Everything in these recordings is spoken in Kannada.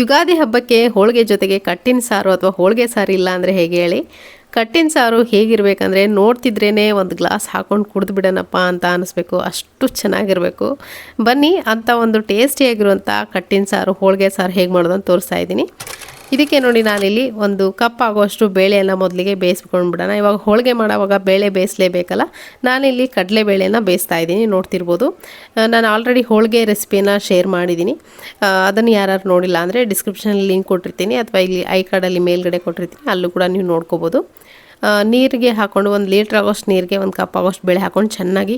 ಯುಗಾದಿ ಹಬ್ಬಕ್ಕೆ ಹೋಳಿಗೆ ಜೊತೆಗೆ ಕಟ್ಟಿನ ಸಾರು ಅಥವಾ ಹೋಳಿಗೆ ಸಾರು ಇಲ್ಲ ಅಂದರೆ ಹೇಗೆ ಹೇಳಿ? ಕಟ್ಟಿನ ಸಾರು ಹೇಗಿರಬೇಕಂದ್ರೆ ನೋಡ್ತಿದ್ರೇ ಒಂದು ಗ್ಲಾಸ್ ಹಾಕ್ಕೊಂಡು ಕುಡಿದು ಬಿಡೋಣಪ್ಪ ಅಂತ ಅನಿಸ್ಬೇಕು. ಅಷ್ಟು ಚೆನ್ನಾಗಿರಬೇಕು. ಬನ್ನಿ ಅಂಥ ಒಂದು ಟೇಸ್ಟಿಯಾಗಿರುವಂಥ ಕಟ್ಟಿನ ಸಾರು, ಹೋಳಿಗೆ ಸಾರು ಹೇಗೆ ಮಾಡೋದು ಅಂತ ತೋರಿಸ್ತಾ ಇದ್ದೀನಿ. ಇದಕ್ಕೆ ನೋಡಿ ನಾನಿಲ್ಲಿ ಒಂದು ಕಪ್ ಆಗುವಷ್ಟು ಬೇಳೆಯನ್ನು ಮೊದಲಿಗೆ ಬೇಯಿಸ್ಕೊಂಡು ಬಿಡೋಣ. ಇವಾಗ ಹೋಳಿಗೆ ಮಾಡೋವಾಗ ಬೇಳೆ ಬೇಯಿಸಲೇಬೇಕಲ್ಲ? ನಾನಿಲ್ಲಿ ಕಡಲೆಬೇಳೆನ ಬೇಯಿಸ್ತಾ ಇದ್ದೀನಿ, ನೋಡ್ತಿರ್ಬೋದು. ನಾನು ಆಲ್ರೆಡಿ ಹೋಳಿಗೆ ರೆಸಿಪಿನ ಶೇರ್ ಮಾಡಿದ್ದೀನಿ. ಅದನ್ನು ಯಾರು ನೋಡಿಲ್ಲ ಅಂದರೆ ಡಿಸ್ಕ್ರಿಪ್ಷನಲ್ಲಿ ಲಿಂಕ್ ಕೊಟ್ಟಿರ್ತೀನಿ, ಅಥವಾ ಇಲ್ಲಿ ಐ ಕಾರ್ಡಲ್ಲಿ ಮೇಲ್ಗಡೆ ಕೊಟ್ಟಿರ್ತೀನಿ, ಅಲ್ಲೂ ಕೂಡ ನೀವು ನೋಡ್ಕೋಬೋದು. ನೀರಿಗೆ ಹಾಕ್ಕೊಂಡು ಒಂದು ಲೀಟ್ರ್ ಆಗೋಷ್ಟು ನೀರಿಗೆ ಒಂದು ಕಪ್ ಆಗೋಷ್ಟು ಬೇಳೆ ಹಾಕ್ಕೊಂಡು ಚೆನ್ನಾಗಿ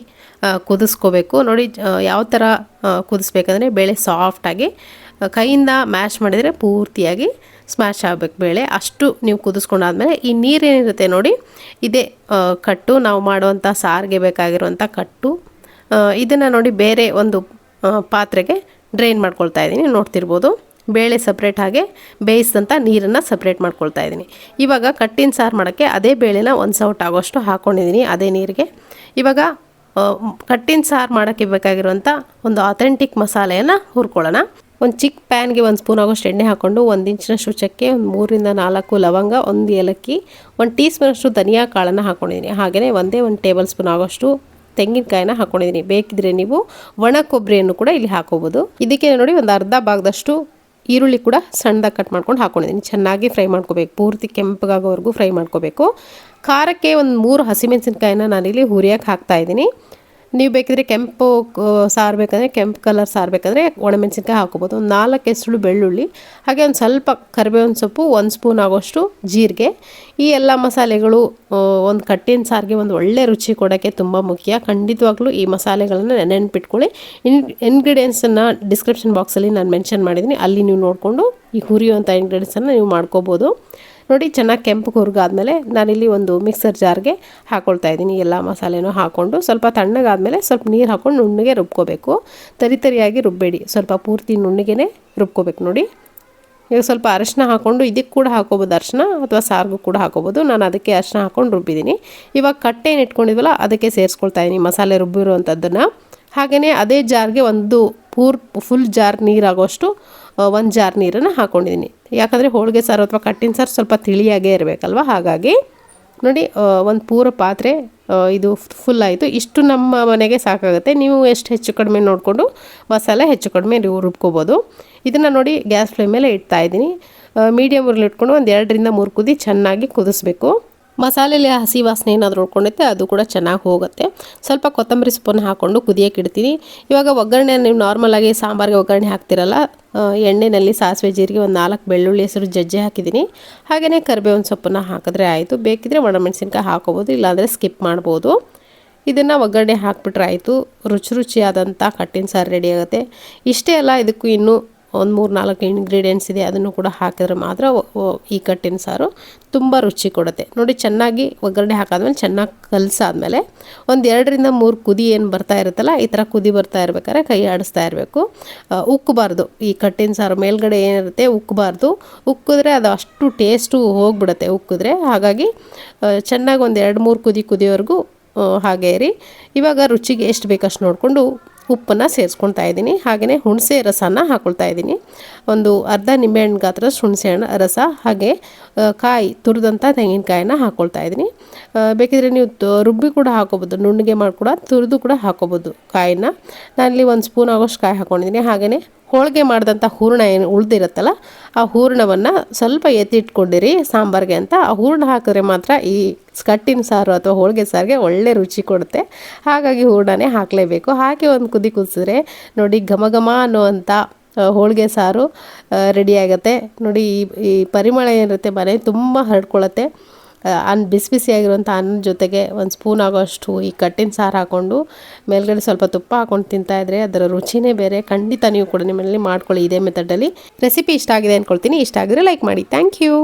ಕುದಿಸ್ಕೋಬೇಕು. ನೋಡಿ ಯಾವ ಥರ ಕುದಿಸ್ಬೇಕಂದ್ರೆ ಬೇಳೆ ಸಾಫ್ಟಾಗಿ ಕೈಯಿಂದ ಮ್ಯಾಶ್ ಮಾಡಿದರೆ ಪೂರ್ತಿಯಾಗಿ ಸ್ಮ್ಯಾಶ್ ಆಗಬೇಕು ಬೇಳೆ. ಅಷ್ಟು ನೀವು ಕುದಿಸ್ಕೊಂಡಾದ್ಮೇಲೆ ಈ ನೀರೇನಿರುತ್ತೆ ನೋಡಿ, ಇದೇ ಕಟ್ಟು. ನಾವು ಮಾಡುವಂಥ ಸಾರಿಗೆ ಬೇಕಾಗಿರುವಂಥ ಕಟ್ಟು. ಇದನ್ನು ನೋಡಿ ಬೇರೆ ಒಂದು ಪಾತ್ರೆಗೆ ಡ್ರೈನ್ ಮಾಡ್ಕೊಳ್ತಾ ಇದ್ದೀನಿ. ನೋಡ್ತಿರ್ಬೋದು. ಬೇಳೆ ಸಪ್ರೇಟ್ ಹಾಗೆ ಬೇಯಿಸಿದಂಥ ನೀರನ್ನು ಸಪ್ರೇಟ್ ಮಾಡ್ಕೊಳ್ತಾ ಇದ್ದೀನಿ. ಇವಾಗ ಕಟ್ಟಿನ ಸಾರು ಮಾಡೋಕ್ಕೆ ಅದೇ ಬೇಳೆನ ಒಂದು ಸೌಟ್ ಆಗೋಷ್ಟು ಹಾಕ್ಕೊಂಡಿದ್ದೀನಿ ಅದೇ ನೀರಿಗೆ. ಇವಾಗ ಕಟ್ಟಿನ ಸಾರು ಮಾಡೋಕ್ಕೆ ಬೇಕಾಗಿರುವಂಥ ಒಂದು ಅಥೆಂಟಿಕ್ ಮಸಾಲೆಯನ್ನು ಹುರ್ಕೊಳ್ಳೋಣ. ಒಂದು ಚಿಕ್ಕ ಪ್ಯಾನ್ಗೆ ಒಂದು ಸ್ಪೂನ್ ಆಗೋಷ್ಟು ಎಣ್ಣೆ ಹಾಕ್ಕೊಂಡು ಒಂದು ಇಂಚಿನಷ್ಟು ಚಕ್ಕೆ, ಒಂದು ಮೂರಿಂದ ನಾಲ್ಕು ಲವಂಗ, ಒಂದು ಏಲಕ್ಕಿ, ಒಂದು ಟೀ ಸ್ಪೂನಷ್ಟು ಧನಿಯಾ ಕಾಳನ್ನು ಹಾಕ್ಕೊಂಡಿದ್ದೀನಿ ಹಾಗೆಯೇ ಒಂದೇ ಒಂದು ಟೇಬಲ್ ಸ್ಪೂನ್ ಆಗೋಷ್ಟು ತೆಂಗಿನಕಾಯಿನ ಹಾಕ್ಕೊಂಡಿದ್ದೀನಿ ಬೇಕಿದ್ರೆ ನೀವು ಒಣ ಕೊಬ್ಬರಿಯನ್ನು ಕೂಡ ಇಲ್ಲಿ ಹಾಕೋಬೋದು. ಇದಕ್ಕೆ ನೋಡಿ ಒಂದು ಅರ್ಧ ಭಾಗದಷ್ಟು ಈರುಳ್ಳಿ ಕೂಡ ಸಣ್ಣದಾಗಿ ಕಟ್ ಮಾಡ್ಕೊಂಡು ಹಾಕೊಂಡಿದ್ದೀನಿ. ಚೆನ್ನಾಗಿ ಫ್ರೈ ಮಾಡ್ಕೋಬೇಕು. ಪೂರ್ತಿ ಕೆಂಪಗಾಗೋವರೆಗೂ ಫ್ರೈ ಮಾಡ್ಕೋಬೇಕು. ಖಾರಕ್ಕೆ ಒಂದು ಮೂರು ಹಸಿಮೆಣಸಿನ್ಕಾಯಿನ ನಾನಿಲ್ಲಿ ಹುರಿಯೋಕೆ ಹಾಕ್ತಾ ಇದ್ದೀನಿ. ನೀವು ಬೇಕಿದ್ರೆ ಕೆಂಪು ಸಾರು ಬೇಕಂದರೆ ಕೆಂಪು ಕಲರ್ ಸಾರು ಬೇಕಂದರೆ ಒಣಮೆಣಸಿನ್ಕಾಯಿ ಹಾಕೋಬೋದು ಒಂದು ನಾಲ್ಕು ಹೆಸರು ಬೆಳ್ಳುಳ್ಳಿ, ಹಾಗೆ ಒಂದು ಸ್ವಲ್ಪ ಕರಿಬೇವಿನ ಸೊಪ್ಪು, ಒಂದು ಸ್ಪೂನ್ ಆಗೋಷ್ಟು ಜೀರಿಗೆ. ಈ ಎಲ್ಲ ಮಸಾಲೆಗಳು ಒಂದು ಕಟ್ಟಿನ ಸಾರಿಗೆ ಒಂದು ಒಳ್ಳೆ ರುಚಿ ಕೊಡೋಕ್ಕೆ ತುಂಬ ಮುಖ್ಯ. ಖಂಡಿತವಾಗ್ಲೂ ಈ ಮಸಾಲೆಗಳನ್ನು ನೆನಪಿಟ್ಕೊಳ್ಳಿ. ಇನ್ ಇನ್ಗ್ರೀಡಿಯೆಂಟ್ಸನ್ನು ಡಿಸ್ಕ್ರಿಪ್ಷನ್ ಬಾಕ್ಸಲ್ಲಿ ನಾನು ಮೆನ್ಷನ್ ಮಾಡಿದ್ದೀನಿ. ಅಲ್ಲಿ ನೀವು ನೋಡಿಕೊಂಡು ಈ ಹುರಿಯುವಂಥ ಇಂಗ್ರೀಡಿಯೆಂಟ್ಸನ್ನು ನೀವು ಮಾಡ್ಕೋಬೋದು. ನೋಡಿ, ಚೆನ್ನಾಗಿ ಕೆಂಪು ಹುರ್ಗಾದ್ಮೇಲೆ ನಾನಿಲ್ಲಿ ಒಂದು ಮಿಕ್ಸರ್ ಜಾರ್ಗೆ ಹಾಕ್ಕೊಳ್ತಾ ಇದ್ದೀನಿ. ಎಲ್ಲ ಮಸಾಲೆನೂ ಹಾಕ್ಕೊಂಡು ಸ್ವಲ್ಪ ತಣ್ಣಗಾದ್ಮೇಲೆ ಸ್ವಲ್ಪ ನೀರು ಹಾಕ್ಕೊಂಡು ನುಣ್ಣಗೆ ರುಬ್ಕೋಬೇಕು. ತರಿ ತರಿಯಾಗಿ ರುಬ್ಬೇಡಿ. ಸ್ವಲ್ಪ ಪೂರ್ತಿ ನುಣ್ಣಗೆ ರುಬ್ಕೋಬೇಕು ನೋಡಿ. ಈಗ ಸ್ವಲ್ಪ ಅರಶಿನ ಹಾಕ್ಕೊಂಡು ಇದಕ್ಕೆ ಕೂಡ ಹಾಕೋಬೋದು ಅರಶಿನ ಅಥವಾ ಸಾರಿಗೂ ಕೂಡ ಹಾಕೋಬೋದು. ನಾನು ಅದಕ್ಕೆ ಅರಶಿನ ಹಾಕ್ಕೊಂಡು ರುಬ್ಬಿದ್ದೀನಿ. ಇವಾಗ ಕಟ್ಟೆ ಏನು ಇಟ್ಕೊಂಡಿದ್ವಲ್ಲ ಅದಕ್ಕೆ ಸೇರಿಸ್ಕೊಳ್ತಾ ಇದ್ದೀನಿ ಮಸಾಲೆ ರುಬ್ಬಿರುವಂಥದ್ದನ್ನು. ಹಾಗೆಯೇ ಅದೇ ಜಾರ್ಗೆ ಒಂದು ಪೂರ್, ಫುಲ್ ಜಾರ್ ನೀರಾಗೋಷ್ಟು ಒಂದು ಜಾರ್ ನೀರನ್ನು ಹಾಕ್ಕೊಂಡಿದ್ದೀನಿ ಯಾಕಂದರೆ ಹೋಳಿಗೆ ಸಾರು ಅಥವಾ ಕಟ್ಟಿನ ಸಾರು ಸ್ವಲ್ಪ ತಿಳಿಯಾಗೇ ಇರಬೇಕಲ್ವ? ಹಾಗಾಗಿ ನೋಡಿ ಒಂದು ಪೂರ ಪಾತ್ರೆ ಇದು ಫುಲ್ ಆಯಿತು. ಇಷ್ಟು ನಮ್ಮ ಮನೆಗೆ ಸಾಕಾಗುತ್ತೆ. ನೀವು ಎಷ್ಟು ಹೆಚ್ಚು ಕಡಿಮೆ ನೋಡಿಕೊಂಡು ಮಸಾಲೆ ಹೆಚ್ಚು ಕಡಿಮೆ ನೀವು ರುಬ್ಕೋಬೋದು. ಇದನ್ನು ನೋಡಿ ಗ್ಯಾಸ್ ಫ್ಲೇಮ್ ಮೇಲೆ ಇಡ್ತಾ ಇದ್ದೀನಿ. ಮೀಡಿಯಮ್ ಉರ್ಲಿ ಇಟ್ಕೊಂಡು ಒಂದು ಎರಡರಿಂದ ಮೂರು ಕುದಿ ಚೆನ್ನಾಗಿ ಕುದಿಸ್ಬೇಕು. ಮಸಾಲೆಯಲ್ಲಿ ಹಸಿ ವಾಸನೆ ಏನಾದರೂ ಉಳ್ಕೊಂಡೈತೆ ಅದು ಕೂಡ ಚೆನ್ನಾಗಿ ಹೋಗುತ್ತೆ. ಸ್ವಲ್ಪ ಕೊತ್ತಂಬರಿ ಸೊಪ್ಪನ್ನು ಹಾಕ್ಕೊಂಡು ಕುದಿಯೋಕೆ ಇಡ್ತೀನಿ. ಇವಾಗ ಒಗ್ಗರಣೆ ನೀವು ನಾರ್ಮಲಾಗಿ ಸಾಂಬಾರಿಗೆ ಒಗ್ಗರಣೆ ಹಾಕ್ತಿರಲ್ಲ ಎಣ್ಣೆಯಲ್ಲಿ ಸಾಸಿವೆ ಜೀರಿಗೆ ಒಂದು ನಾಲ್ಕು ಬೆಳ್ಳುಳ್ಳಿ ಹೆಸರು ಜಜ್ಜೆ ಹಾಕಿದ್ದೀನಿ. ಹಾಗೆಯೇ ಕರಿಬೇವಿನ ಸೊಪ್ಪನ್ನು ಹಾಕಿದ್ರೆ ಆಯಿತು. ಬೇಕಿದ್ರೆ ಒಣಮೆಣಸಿನ್ಕಾಯಿ ಹಾಕೋಬೋದು, ಇಲ್ಲಾಂದರೆ ಸ್ಕಿಪ್ ಮಾಡ್ಬೋದು. ಇದನ್ನು ಒಗ್ಗರಣೆ ಹಾಕ್ಬಿಟ್ರೆ ಆಯಿತು. ರುಚಿ ರುಚಿಯಾದಂಥ ಕಟ್ಟಿನ ಸಾರು ರೆಡಿ ಆಗುತ್ತೆ. ಇಷ್ಟೇ ಅಲ್ಲ, ಇದಕ್ಕೂ ಇನ್ನೂ ಒಂದು ಮೂರು ನಾಲ್ಕು ಇಂಗ್ರೀಡಿಯೆಂಟ್ಸ್ ಇದೆ, ಅದನ್ನು ಕೂಡ ಹಾಕಿದ್ರೆ ಮಾತ್ರ ಈ ಕಟ್ಟಿನ ಸಾರು ತುಂಬ ರುಚಿ ಕೊಡುತ್ತೆ. ನೋಡಿ, ಚೆನ್ನಾಗಿ ಒಗ್ಗರಣೆ ಹಾಕಾದ್ಮೇಲೆ ಚೆನ್ನಾಗಿ ಕಲಸಾದ್ಮೇಲೆ ಒಂದು ಎರಡರಿಂದ ಮೂರು ಕುದಿ ಏನು ಬರ್ತಾ ಇರುತ್ತಲ್ಲ, ಈ ಥರ ಕುದಿ ಬರ್ತಾ ಇರ್ಬೇಕಾದ್ರೆ ಕೈ ಆಡಿಸ್ತಾ ಇರಬೇಕು. ಉಕ್ಕಬಾರ್ದು. ಈ ಕಟ್ಟಿನ ಸಾರು ಮೇಲ್ಗಡೆ ಏನಿರುತ್ತೆ, ಉಕ್ಕಬಾರ್ದು. ಉಕ್ಕಿದ್ರೆ ಅದು ಅಷ್ಟು ಟೇಸ್ಟು ಹೋಗ್ಬಿಡುತ್ತೆ ಉಕ್ಕಿದ್ರೆ. ಹಾಗಾಗಿ ಚೆನ್ನಾಗಿ ಒಂದು ಎರಡು ಮೂರು ಕುದಿ ಕುದಿಯೋವರೆಗೂ ಹಾಗೇ ಇರಿ ಇವಾಗ ರುಚಿಗೆ ಎಷ್ಟು ಬೇಕಷ್ಟು ನೋಡಿಕೊಂಡು ಉಪ್ಪನ್ನು ಸೇರಿಸ್ಕೊಳ್ತಾ ಇದ್ದೀನಿ. ಹಾಗೆಯೇ ಹುಣಸೆ ರಸನ ಹಾಕ್ಕೊಳ್ತಾ ಇದ್ದೀನಿ. ಒಂದು ಅರ್ಧ ನಿಂಬೆಹಣ್ಣು ಗಾತ್ರ ಹುಣಸೆ ಹಣ್ಣು ರಸ ಹಾಗೆ ಕಾಯಿ ತುರಿದಂಥ ತೆಂಗಿನಕಾಯಿನ ಹಾಕ್ಕೊಳ್ತಾ ಇದ್ದೀನಿ. ಬೇಕಿದ್ರೆ ನೀವು ರುಬ್ಬಿ ಕೂಡ ಹಾಕೋಬೋದು, ನುಣ್ಣಗೆ ಮಾಡಿ ಕೂಡ ತುರಿದು ಕೂಡ ಹಾಕೋಬೋದು ಕಾಯಿನ ನಾನಲ್ಲಿ ಒಂದು ಸ್ಪೂನ್ ಆಗೋಷ್ಟು ಕಾಯಿ ಹಾಕ್ಕೊಂಡಿದ್ದೀನಿ ಹಾಗೆಯೇ ಹೋಳಿಗೆ ಮಾಡಿದಂಥ ಹೂರಣ ಏನು ಉಳ್ದಿರುತ್ತಲ್ಲ, ಆ ಹೂರಣವನ್ನು ಸ್ವಲ್ಪ ಎತ್ತಿಟ್ಕೊಂಡಿರಿ ಸಾಂಬಾರಿಗೆ ಅಂತ. ಆ ಹೂರ್ಣ ಹಾಕಿದ್ರೆ ಮಾತ್ರ ಈ ಕಟ್ಟಿನ ಸಾರು ಅಥವಾ ಹೋಳಿಗೆ ಸಾರಿಗೆ ಒಳ್ಳೆ ರುಚಿ ಕೊಡುತ್ತೆ. ಹಾಗಾಗಿ ಹೂರ್ಣನೇ ಹಾಕಲೇಬೇಕು. ಹಾಕಿ ಒಂದು ಕುದಿ ಕುದಿಸಿದ್ರೆ ನೋಡಿ ಘಮ ಘಮ ಅನ್ನುವಂಥ ಹೋಳಿಗೆ ಸಾರು ರೆಡಿ ಆಗುತ್ತೆ. ನೋಡಿ, ಈ ಈ ಪರಿಮಳ ಏನಿರುತ್ತೆ ಮನೆ ತುಂಬ ಹರಡ್ಕೊಳ್ಳುತ್ತೆ. ಅನ್ನ ಬಿಸಿ ಬಿಸಿಯಾಗಿರುವಂಥ ಅನ್ನದ ಜೊತೆಗೆ ಒಂದು ಸ್ಪೂನ್ ಆಗೋಷ್ಟು ಈ ಕಟ್ಟಿನ ಸಾರು ಹಾಕ್ಕೊಂಡು ಮೇಲ್ಗಡೆ ಸ್ವಲ್ಪ ತುಪ್ಪ ಹಾಕ್ಕೊಂಡು ತಿಂತಾ ಇದ್ರೆ ಅದರ ರುಚಿನೇ ಬೇರೆ. ಖಂಡಿತ ನೀವು ಕೂಡ ನಿಮ್ಮಲ್ಲಿ ಮಾಡ್ಕೊಳ್ಳಿ ಇದೇ ಮೆಥಡಲ್ಲಿ ರೆಸಿಪಿ ಇಷ್ಟ ಆಗಿದೆ ಅಂದ್ಕೊಳ್ತೀನಿ ಇಷ್ಟ ಆಗಿದ್ರೆ ಲೈಕ್ ಮಾಡಿ. Thank you